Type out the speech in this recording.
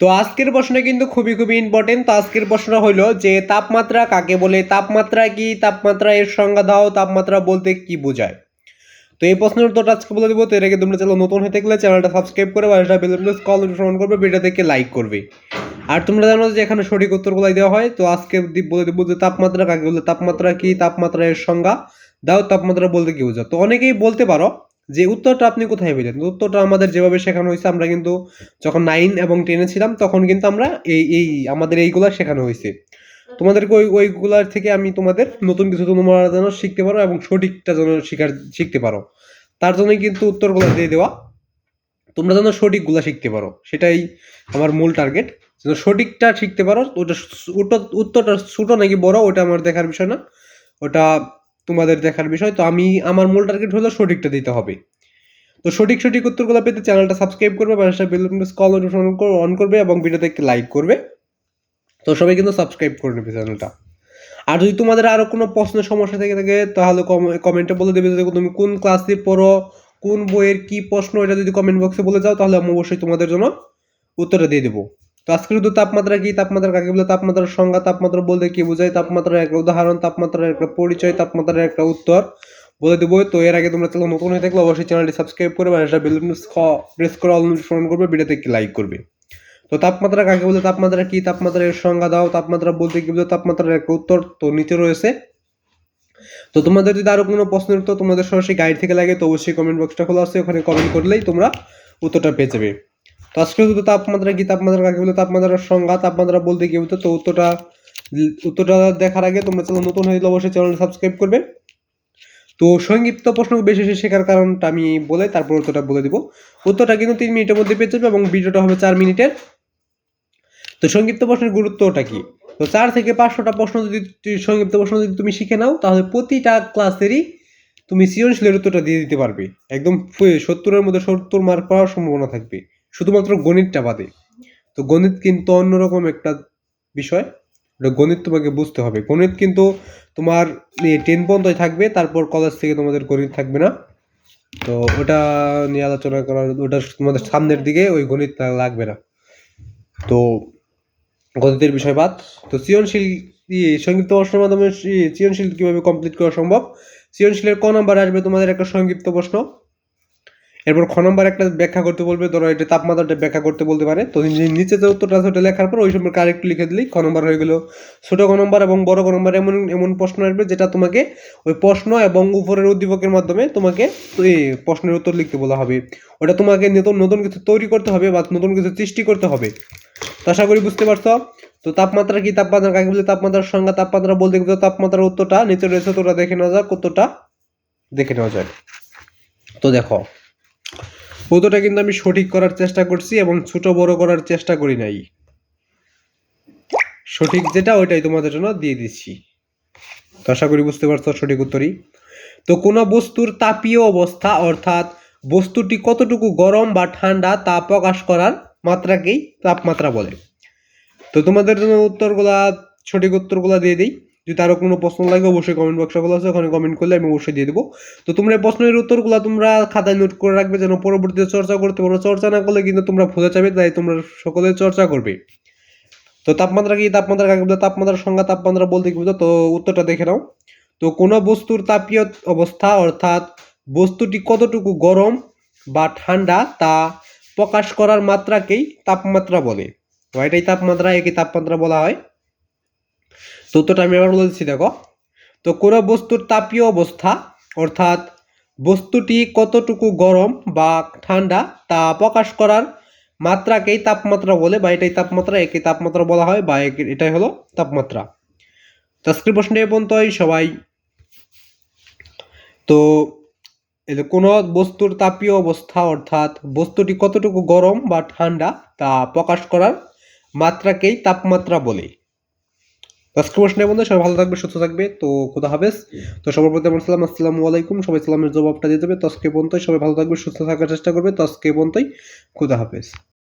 তো আজকের প্রশ্নটা কিন্তু খুবই খুবই ইম্পর্টেন্ট তো আজকের প্রশ্ন হলো যে, তাপমাত্রা কাকে বলে? তাপমাত্রা কি? তাপমাত্রা এর সংজ্ঞা দাও, তাপমাত্রা বলতে কি বোঝায়? তো এই প্রশ্নের উত্তরটা আজকে বলে দেবো। তো এর আগে তোমরা চ্যানেল নতুন হয়ে থাকলে চ্যানেলটা সাবস্ক্রাইব করে বারোটা বেল কল অনুসরণ করবে ভিডিও থেকে লাইক করবে। আর তোমরা জানো যে, এখানে সঠিক উত্তরগুলো দেওয়া হয়। তো আজকে বলে দেবো যে, তাপমাত্রা কাকে বলে? তাপমাত্রা কি? তাপমাত্রা এর সংজ্ঞা দাও, তাপমাত্রা বলতে কি বোঝায়? তো অনেকেই বলতে পারো যে উত্তরটা আপনি কোথায় পেলেন? উত্তরটা আমাদের যেভাবে শেখানো হয়েছে আমরা কিন্তু যখন নাইন এবং টেনে ছিলাম তখন কিন্তু আমরা এই এই আমাদের এইগুলা শেখানো হয়েছে। তোমাদেরকে ওই ওইগুলার থেকে আমি তোমাদের নতুন কিছু তোমরা যেন শিখতে পারো এবং সঠিকটা যেন শিখার শিখতে পারো। তার জন্যই কিন্তু উত্তরগুলো দিয়ে দেওয়া। তোমরা যেন সঠিকগুলো শিখতে পারো। সেটাই আমার মূল টার্গেট যেন সঠিকটা শিখতে পারো ওটা উত্তরটা ছোটো নাকি বড় ওটা আমার দেখার বিষয় না। ওটা তোমাদের দেখার বিষয়, তো আমি আমার মূল টার্গেট হলো সঠিকটা দিতে হবে। তো সঠিক সঠিক উত্তরগুলো পেতে চ্যানেলটা সাবস্ক্রাইব করবে, পাশে বেল কল অন করবে এবং ভিডিওতে একটি লাইক করবে। তো সবাই কিন্তু সাবস্ক্রাইব করে নেবে চ্যানেলটা আর যদি তোমাদের আরও কোনো প্রশ্নের সমস্যা থেকে থাকে, তাহলে কমেন্টে বলে দেবে যে তুমি কোন ক্লাসে পড়ো, কোন বইয়ের কি প্রশ্ন, এটা যদি কমেন্ট বক্সে বলে যাও, তাহলে আমি অবশ্যই তোমাদের জন্য উত্তরটা দিয়ে দেবো। তো আজকে শুধু তাপমাত্রা কি? তাপমাত্রা কাকে বলে? তাপমাত্রার সংজ্ঞা, তাপমাত্রা বলতে কি বোঝায়? তাপমাত্রার একটা উদাহরণ, তাপমাত্রার একটা পরিচয়, তাপমাত্রার একটা উত্তর বলে দেবো। তো এর আগে তোমরা চ্যানেল নতুন হয়ে থাকলে অবশ্যই চ্যানেলটি সাবস্ক্রাইব করবে আর এটা বেল প্রেস করে অল অনুসরণ করবে, ভিডিওতে একটি লাইক করবে। তো তাপমাত্রা কাকে বলে? তাপমাত্রা কি? তাপমাত্রার সংজ্ঞা দাও। তাপমাত্রা বলতে কি বোঝায়? তাপমাত্রার একটা উত্তর তো নিচে রয়েছে। তো তোমাদের যদি আরও কোনো প্রশ্নের উত্তর তোমাদের সরাসরি গাইড থেকে লাগে, তো অবশ্যই কমেন্ট বক্সটা খোলা আছে। ওখানে কমেন্ট করলেই তোমরা উত্তরটা পেয়ে যাবে। তো তাপমাত্রা কি? তাপমাত্রা কাকে বলে? তাপমাত্রার সংজ্ঞা তাপমাত্রা বলতে কি বলতে তো? উত্তরটা উত্তরটা দেখার আগে তোমরা চ্যানেল নতুন হয়ে গেলে অবশ্যই চ্যানেলটা সাবস্ক্রাইব করবে। তো সংক্ষিপ্ত প্রশ্ন বেশি বেশি শেখার কারণটা আমি বলে তারপর উত্তরটা বলে দিব। উত্তরটা কিন্তু তিন মিনিটের মধ্যে পেয়ে যাবে এবং ভিডিওটা হবে চার মিনিটের। তো সংক্ষিপ্ত প্রশ্নের গুরুত্বটা কি? তো চার থেকে পাঁচশোটা প্রশ্ন যদি সংক্ষিপ্ত প্রশ্ন যদি তুমি শিখে নাও, তাহলে প্রতিটা ক্লাসেরই তুমি সৃজনশীলের উত্তরটা দিয়ে দিতে পারবে। একদম সত্তরের মধ্যে সত্তর মার্ক পাওয়ার সম্ভাবনা থাকবে। শুধুমাত্র গণিতটা বাদে। তো গণিত কিন্তু অন্যরকম একটা বিষয়। ওটা গণিত তোমাকে বুঝতে হবে। গণিত কিন্তু তোমার টেন পর্যন্তই থাকবে, তারপর কলেজ থেকে তোমাদের গণিত থাকবে না। তো ওটা নিয়ে আলোচনা করার, ওটা তোমাদের সামনের দিকে ওই গণিত লাগবে না। তো গণিতের বিষয় বাদ। তো সৃজনশীল সংক্ষিপ্ত প্রশ্নের মাধ্যমে সৃজনশীল কীভাবে কমপ্লিট করা সম্ভব? সৃজনশীলের ক নাম্বার আসবে তোমাদের একটা সংক্ষিপ্ত প্রশ্ন। এরপর খ নম্বর একটা ব্যাখ্যা করতে বলবে, ধরো এটা তাপমাত্রাটা ব্যাখ্যা করতে বলতে পারে। তো নিচে যে উত্তরটা আছে ওটা লেখার পর ওই সম্পর্কে আরেকটু লিখে দিলেই খ নম্বর হয়ে গেল। ছোট ক নম্বর এবং বড় ক নম্বর এমন এমন প্রশ্ন আসবে যেটা তোমাকে ওই প্রশ্ন এবং উপরের উদ্দীপকের মাধ্যমে তোমাকে এই প্রশ্নের উত্তর লিখতে বলা হবে। ওটা তোমাকে নতুন নতুন কিছু তৈরি করতে হবে বা নতুন কিছু সৃষ্টি করতে হবে। তো আশা করি বুঝতে পারছ? তো তাপমাত্রা কি তাপমাত্রা, কাকে বলে তাপমাত্রার সংজ্ঞা, তাপমাত্রা বলতে গেলে তাপমাত্রার উত্তরটা নিচে রয়েছে, তোরা দেখে নেওয়া যাক উত্তরটা দেখে নেওয়া যাক তো দেখো উত্তরটা কিন্তু আমি সঠিক করার চেষ্টা করছি এবং ছোট বড় করার চেষ্টা করি নাই। সঠিক যেটা, ওইটাই তোমাদের জন্য দিয়ে দিচ্ছি। তো আশা করি বুঝতে পারছ সঠিক উত্তরই। তো কোনো বস্তুর তাপীয় অবস্থা, অর্থাৎ বস্তুটি কতটুকু গরম বা ঠান্ডা, তা প্রকাশ করার মাত্রাকেই তাপমাত্রা বলে। তো তোমাদের জন্য উত্তরগুলা, সঠিক উত্তরগুলা দিয়ে দিই। যদি আরও কোনো প্রশ্ন লাগে, অবশ্যই কমেন্ট বক্সে খোলা আছে, ওখানে কমেন্ট করলে আমি অবশ্যই দিয়ে দেবো। তো তোমরা এই প্রশ্নের উত্তরগুলো তোমরা খাতায় নোট করে রাখবে যেন পরবর্তীতে চর্চা করতে পারো। চর্চা না করলে কিন্তু তোমরা ভুলে যাবে, তাই তোমরা সকলে চর্চা করবে। তো তাপমাত্রা কি, তাপমাত্রা কাকে বলে? তাপমাত্রার সংজ্ঞা তাপমাত্রা বলতে কি বুঝো? তো উত্তরটা দেখে নাও। তো কোনো বস্তুর তাপীয় অবস্থা অর্থাৎ বস্তুটি কতটুকু গরম বা ঠান্ডা তা প্রকাশ করার মাত্রাকেই তাপমাত্রা বলে। তো এটাই তাপমাত্রা, একে তাপমাত্রা বলা হয়। তো আমি আবার বলে দিচ্ছি, দেখো। তো কোনো বস্তুর তাপীয় অবস্থা, অর্থাৎ বস্তুটি কতটুকু গরম বা ঠান্ডা, তা প্রকাশ করার মাত্রাকেই তাপমাত্রা বলে, বা এটাই তাপমাত্রা, একে তাপমাত্রা বলা হয়, বা এটাই হলো তাপমাত্রা। তো আজকের প্রশ্নটি এ পর্যন্তই, সবাই। তো কোনো বস্তুর তাপীয় অবস্থা, অর্থাৎ বস্তুটি কতটুকু গরম বা ঠান্ডা, তা প্রকাশ করার মাত্রাকেই তাপমাত্রা বলে। তো প্রশ্ন বন্ধু সবাই ভালো থাকবে, সুস্থ থাকবে, তো খুদা হাফেজ। তো সবার প্রতি আমার সালাম, আসসালামু আলাইকুম। সবাই সালামের জবাবটা দিয়ে দেবে। তো আজকে পর্যন্তই। সবাই ভালো থাকবে, সুস্থ থাকার চেষ্টা করবে। তো আজকে পর্যন্তই। খুদা হাফেজ।